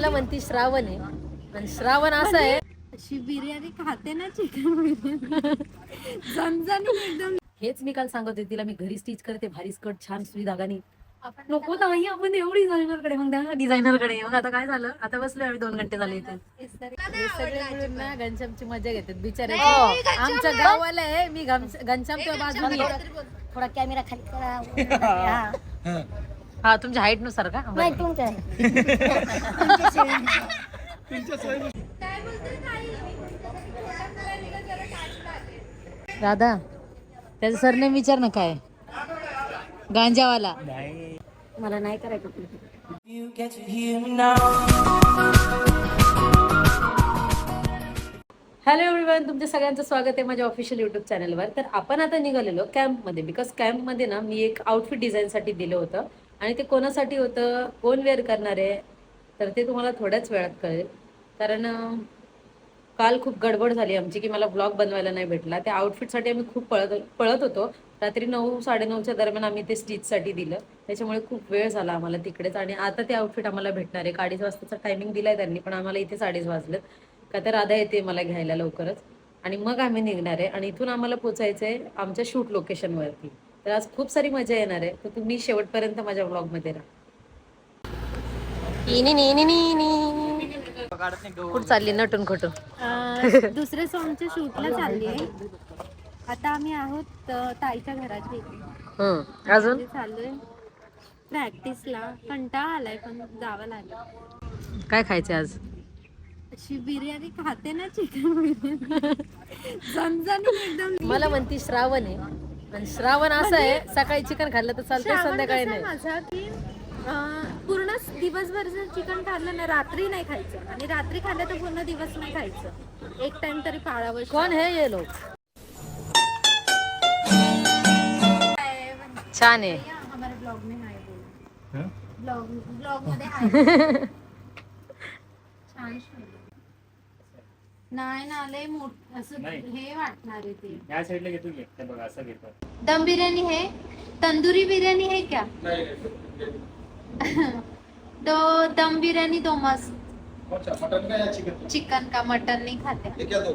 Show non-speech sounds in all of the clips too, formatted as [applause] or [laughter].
मला म्हणती श्रावण आहे. आणि श्रावण असं आहे. अशी बिर्याणी खाते ना चिकन बिर्याणी. एकदम. हेच मी काल सांगत होते तिला मी घरी स्टिच करते भारी स्कर्ट छान सुई धागानी नको नाही आपण एवढी डिझायनरकडे मग डिझायनरकडे मग आता काय झालं? आता बसलोय आम्ही दोन घंटे झाले इथे. हे ना घनश्यामची मजा घेतात बिचारे. आमच्या गावाला आहे. मी घनश- घनश्यामच्या बाजूने थोडा कॅमेरा खाली करा. [laughs] हा. तुमच्या हाईटनुसार का? नाही तुमचं राधा [laughs] त्याचं सरनेम विचार ना काय? गांजावाला. मला नाही करायचं हॅलो एव्हरीवन तुमच्या सगळ्यांचं स्वागत आहे माझ्या ऑफिशियल युट्यूब चॅनलवर तर आपण आता निघालेलो कॅम्पमध्ये बिकॉज कॅम्पमध्ये ना मी एक आउटफिट डिझाईनसाठी दिलं होतं. आणि ते कोणासाठी होतं? कोण वेअर करणार? आहे तर ते तुम्हाला थोड्याच वेळात कळेल. कारण काल खूप गडबड झाली आमची की मला ब्लॉग बनवायला नाही भेटला. त्या आउटफिटसाठी आम्ही खूप पळत पळत होतो. रात्री नऊ साडेनऊच्या दरम्यान आम्ही ते स्टिचसाठी दिलं. त्याच्यामुळे खूप वेळ झाला आम्हाला तिकडेच. आणि आता ते आउटफिट आम्हाला भेटणार आहे अडीच वाजताचा टायमिंग दिला आहे त्यांनी पण आम्हाला इथेच अडीच वाजलं का तर राधा येते मला घ्यायला लवकरच. आणि मग आम्ही निघणार आहे. आणि इथून आम्हाला पोचायचं आहे आमच्या शूट लोकेशनवरती तर आज खूप सारी मजा येणार आहे. तर तुम्ही शेवटपर्यंत माझ्या ब्लॉगमध्ये राहा. कुठं चालली नटून खटून अं, दुसऱ्या सॉंगच्या शूटला चालली आहे. आता आम्ही आहोत अं, ताईच्या घराची. हम्म अजून? चाललोय प्रॅक्टिसला कंटाळा आलाय पण जावं लागेल. काय खायचं आज? अशी बिर्याणी खाते ना चिकन बिर्याणी. [laughs] एकदम मला म्हणती श्रावण आहे. आणि श्रावण असं आहे सकाळी चिकन खाल्लं तर श्रावण संध्याकाळी कसं आहे नाही. माझा की अं, पूर्ण दिवसभर जर चिकन खाल्लं ना रात्री नाही खायचं. आणि रात्री खाल्लं तर पूर्ण दिवस नाही खायचं. एक टाइम तरी पाळावं कोण है ये लोग छान आहे. हमारे ब्लॉग में हाय बोल. ब्लॉग ब्लॉगमध्ये हाय. [laughs] छान. नाही ना लय मोठ असं हे वाटणार आहे ते. या साईडला घेतो घे बघा असं घेतो. दम बिर्याणी है? तंदूरी बिर्याणी है क्या? तो दम बिर्याणी दो मस्त. अच्छा मटन का या चिकन चिकन का मटन नहीं खाते ये क्या दो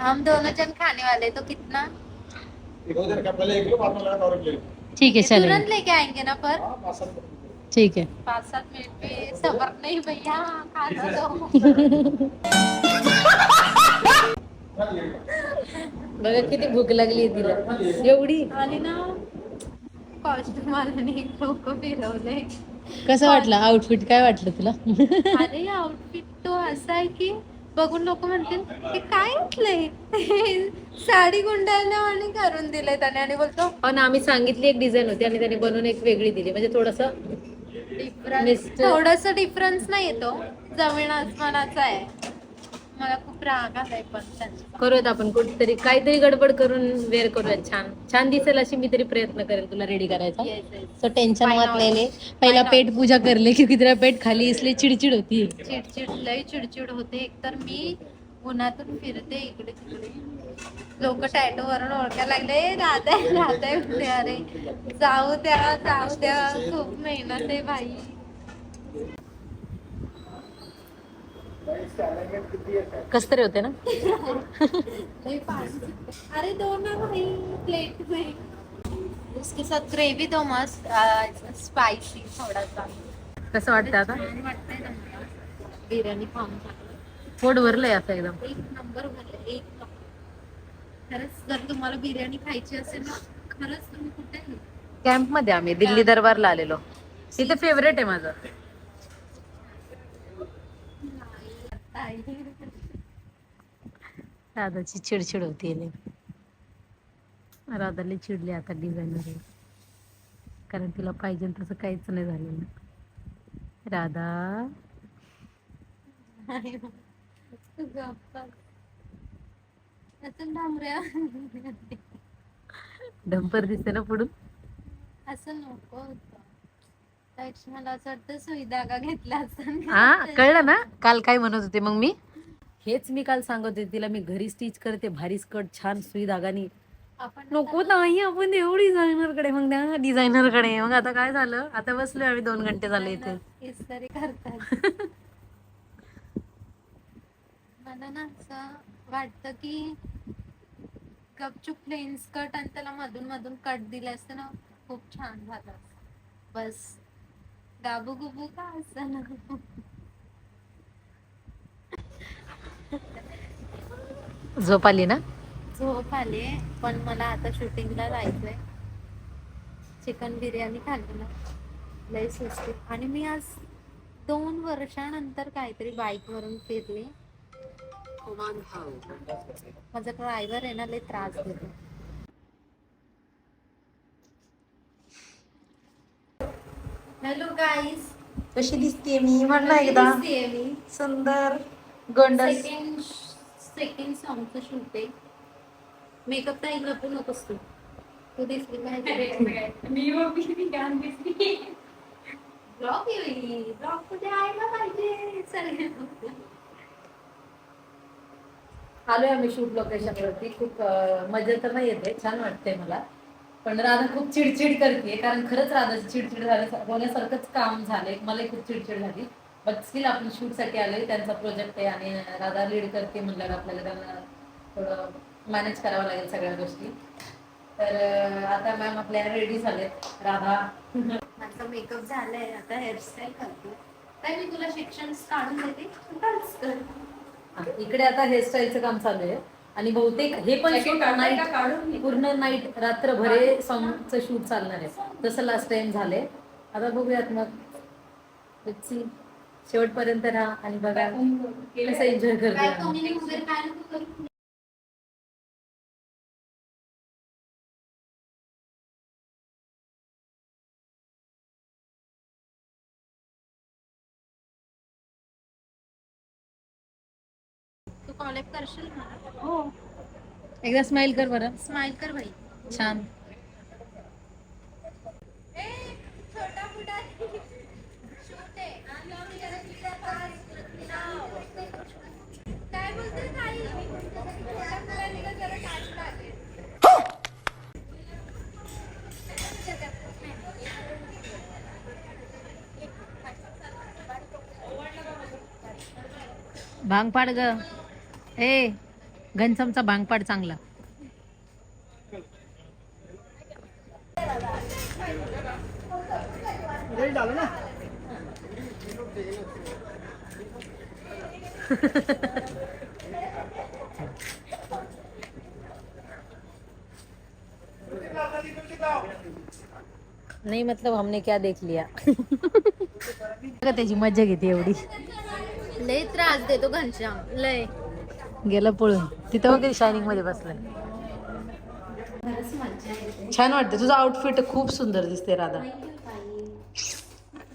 हम दोनों जन खाने वाले तो कितना? एक जाएगा पहले एक लो बाद में लगा और एक ले ठीक है चलेगा तुरंत लेके आएंगे ना पर? हाँ। ठीक है पाच सात मिनिट में सबर नहीं भैया खाना। बघा किती भूक लागली तिला. एवढी? आणि ना कॉस्ट्युम फिरवलंय कसं वाटलं? आउटफिट काय वाटलं तुला? अरे आउटफिट तो असा आहे की बघून लोक म्हणतील हे काय घातलंय [laughs] साडी गुंडाळण्यावानी करून दिलंय त्याने. आणि बोलतो ना आम्ही सांगितली एक डिझाईन होती आणि त्याने बनवून एक वेगळी दिली. म्हणजे थोडस Mister- थोडस डिफरन्स नाही येतो. जमीन आसमानाचा आहे. मला खूप राग आलाय पण त्यांचा. करूयात आपण कुठेतरी काहीतरी गडबड करून वेअर करूयात छान. छान दिसेल अशी मी तरी प्रयत्न करेल तुला रेडी करायचा. Yes, टेंशन Why मत not? ले ले पहिला पेट पूजा कर ले क्योंकि तेरा पेट खाली इसलिए चिड़चिड़ होती. है चिडचिड लय चिडचिड होते. एकतर मी उन्हातून फिरते इकडे तिकडे. लोक टॅटो वरून ओळखायला लागले राहताय राहताय म्हणते अरे जाऊ द्या जाऊ द्या. खूप मेहनत आहे भाई कस तरी होते ना. अरे दो ना भाई प्लेट में उसके साथ ग्रेवी दो मस्त स्पाइसी थोडासा. कसं वाटतं आता. बिर्याणी खाऊन. पोट भरलंय असं एकदम. एक नंबर भरलं एक खरंच जर तुम्हाला बिर्याणी खायची असेल ना खरंच तुम्ही कुठे? कॅम्पमध्ये आम्ही दिल्ली दरबारला आलेलो. तिथे फेवरेट आहे माझं. राधाची चिडचिड होती राधाला चिडली आता डिझायनर कारण तिला पाहिजे तसं काहीच नाही झालेलं. राधा. डंपर दिसते ना पुढून? असं नको. मला असं वाटतं घेतला असता हा कळलं ना? काल काय म्हणत होते मग मी? हेच मी काल सांगत होते तिला मी घरी स्टिच करते भारी स्कर्ट छान सुई धागानी. आपण नको नाही आपण एवढी डिझायनरकडे मग त्या डिझायनरकडे मग आता काय झालं? आता बसलोय आम्ही दोन घंटे झाले इथे. करतात. [laughs] बघितलं ना असं वाटतं की गपचूप प्लेन स्कर्ट आणि त्याला मधून मधून कट दिलं असतं ना खूप छान झालं. असतं. बस. गाबू गुबू का असं ना? झोप आली ना झोप आली पण मला आता शूटिंगला जायचंय. चिकन बिर्याणी खाल्ली ना. लय सुस्ती. आणि मी आज दोन वर्षानंतर काहीतरी बाईक वरून फिरली माझा ड्रायव्हर आहे ना लय त्रास देतो हॅलो गाईस कशी दिसते मी? म्हण ना एकदा. मी? सुंदर. गोंडस. सेकंड सेकंड सॉंगचं शूट आहे. मेकअप तर लपू नकोस तू तू दिसली पाहिजे. ब्लॉग येईल. ब्लॉग कुठे यायला पाहिजे. आलोय आम्ही शूट लोकेशन वरती. खूप अं, मजा तर नाही येते छान वाटते मला. पण राधा खूप चिडचिड करते कारण खरंच राधाची चिडचिड झाल्या होण्यासारखंच काम झालंय. मलाही खूप चिडचिड झाली. बट स्टील आपण शूटसाठी आलोय त्यांचा प्रोजेक्ट आहे आणि राधा लीड करते म्हणल्यावर आपल्याला त्यांना थोडं मॅनेज करावं लागेल सगळ्या गोष्टी. तर आता मॅम आपल्या रेडी झालेत. राधा. माझा मेकअप झालाय आता हेअरस्टाईल करते. काय मी तुला शिक्षण काढून देते? इकडे आता हेअरस्टाईलचं काम चालू आहे. आणि बहुतेक हे पण शूट नाईट पूर्ण नाईट रात्रभर हे सॉंगचं शूट चालणार आहे. तसं लास्ट टाइम झालंय. आता बघूयात मग. शेवटपर्यंत राहा आणि बघा. कसं एन्जॉय करतो कॉलेज करशील मला? हो. एकदा स्माइल कर बरं. स्माइल कर भाई छान. लागेल. भांगपाड ग. ए घनसमचा भांगपाड चांगला. नाही मतलब हमने क्या देख लिया. [laughs] त्याची मजा घेते एवढी. लय त्रास देतो घनश्याम लय. गेलं पळून. तिथं वगैरे शायनिंगमध्ये बसलाय. छान वाटते. तुझं आउटफिट खूप सुंदर दिसते राधा.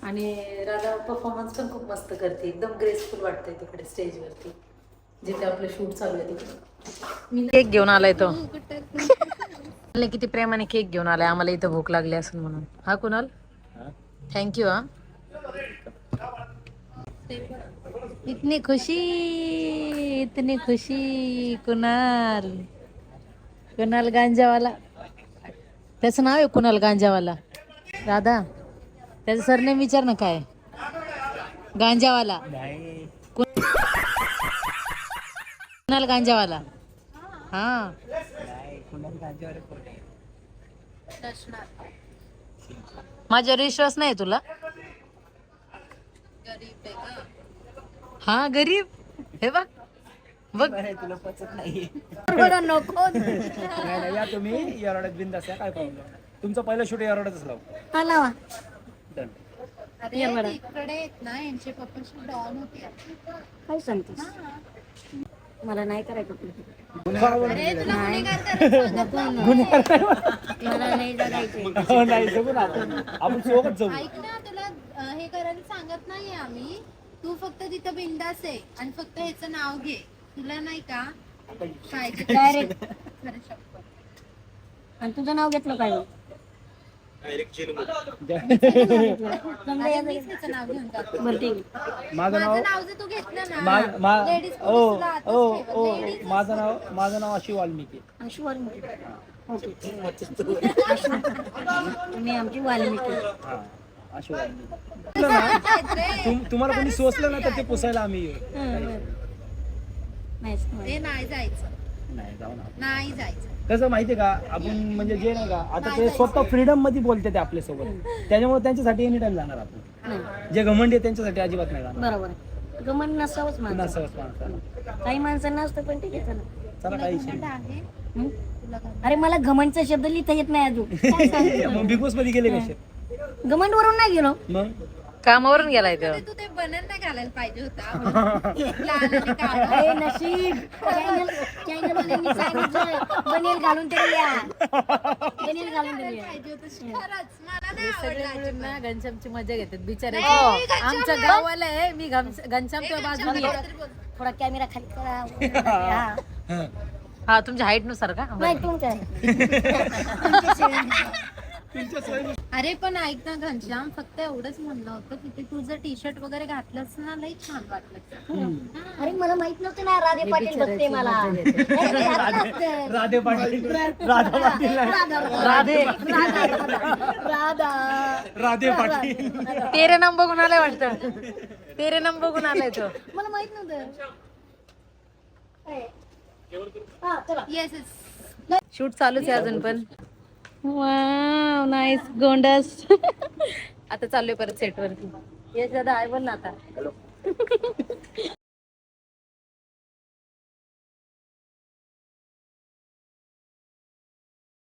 आणि राधा परफॉर्मन्स पण खूप मस्त करते. एकदम ग्रेसफुल वाटते तिकडे स्टेजवरती जिथे आपलं शूट चालू आहे तिकडे. मी केक घेऊन आलाय तो. किती प्रेमाने केक घेऊन आलाय. आम्हाला इथं भूक लागली असेल म्हणून. हा कुणाल? थँक्यू हा. इतनी खुशी इतनी खुशी कुणाल? कुणाल गांजावाला. त्याचं नाव आहे कुणाल गांजावाला. राधा त्याचं सरनेम विचार ना काय? गांजावाला. कुणाल गांजावाला. हा. माझ्यावर विश्वास नाही तुला? गरीब आहे का हा गरीब? हे बघ. बघ. तुला पचत नाही बरं नको. नाही नाही, या तुम्ही. येरवड्यात बिंदास या काय प्रॉब्लेम तुमचं पहिलं शूट येरवड्यातच लाव. हा लावा. डन अरे इकडे येत ना यांचे पप्पाशी डॉन होते. काय सांगतेस? मला नाही करायचं अरे तुला गुन्हेगार करायचं. मला नाही जगायचे. हो, नाही जगू ना आपण. आपण सोबत जाऊ ऐक ना तुला अं, हे करायला सांगत नाहीये आम्ही. तू फक्त तिथं बिंदास आहे आणि फक्त ह्याचं नाव घे. तुला नाही का काय ते- डायरेक्ट खरं शपथ. आणि तुझं नाव घेतलं काय? अरे मीच ह्याचं नाव घेऊन जातो. बरं ठीक आहे. माझं नाव माझं नाव जर तू घेतलं मा- ना मा- ओ आताच. ओ Ladies माझं नाव माझं नाव अशी वाल्मिकी. आशु वाल्मिकी. ओके. तुम्ही आमची वाल्मिकी. हा. अशी. तुम- तुम्हाला कोणी सोचलं ना तर ते पुसायला आम्ही येऊ. हं. नाही ते नाही जायचं. नाही जाऊ ना. नाही जायचं. कसं माहितीये का? आपण म्हणजे जे नाही का आता ते. स्वतः फ्रीडममध्ये बोलते ते आपल्यासोबत. त्याच्यामुळे त्यांच्यासाठी एनी टाइम जाणार आपण. जे घमंडी आहे त्यांच्यासाठी अजिबात नाही जाणार. बरोबर आहे. गमन नसावंच माणसं. माणसाला काही माणसांना असतं पण ठीक आहे चला. चला काही विषय घमंड आहे? हं? तुला घमंड अरे मला घमंडचा शब्द लिहिता येत नाही अजून. काय [laughs] सांगू? मग बिग बॉसमध्ये गेले कसे? घमंड वरून नाही गेलो. कामावरून गेलाय तो. तू ते बनल नाही घालायला पाहिजे होता. [laughs] लहान आणि काळं. अरे नशीब. चॅनल चॅनल वाल्यांनी सांगितलं बनेल घालून तरी या. बनेल तरी या. हे घनश्यामची मजा घेतात बिचारे. नाही, घनश्याम आमचं नाही. गाववाला आहे. मी घनश्याम- घनश्यामच्या बोल. थोडा कॅमेरा खाली करा. हा. हा तुमच्या हाईटनुसार का? नाही तुमचं [laughs] अरे पण ऐक ना घनश्याम फक्त एवढंच म्हणलं होतं की ते तुझं टी शर्ट वगैरे घातलंस ना लई छान वाटलं. अरे मला माहीत नव्हतं ना राधे पाटील बघते मला. असतं. राधे पाटील. राधा पाटील. नाही. राधे राधा राधे पाटील. तेरे नाम बघून आलाय वाटतं. तेरे नाम बघून आलाय तो. मला माहीत नव्हतं. हा चला येस शूट चालूच आहे अजून पण. वाव नाईस गोंडस. आता चाललोय परत सेट वरती. यश दादा आहे बोल ना आता. [laughs]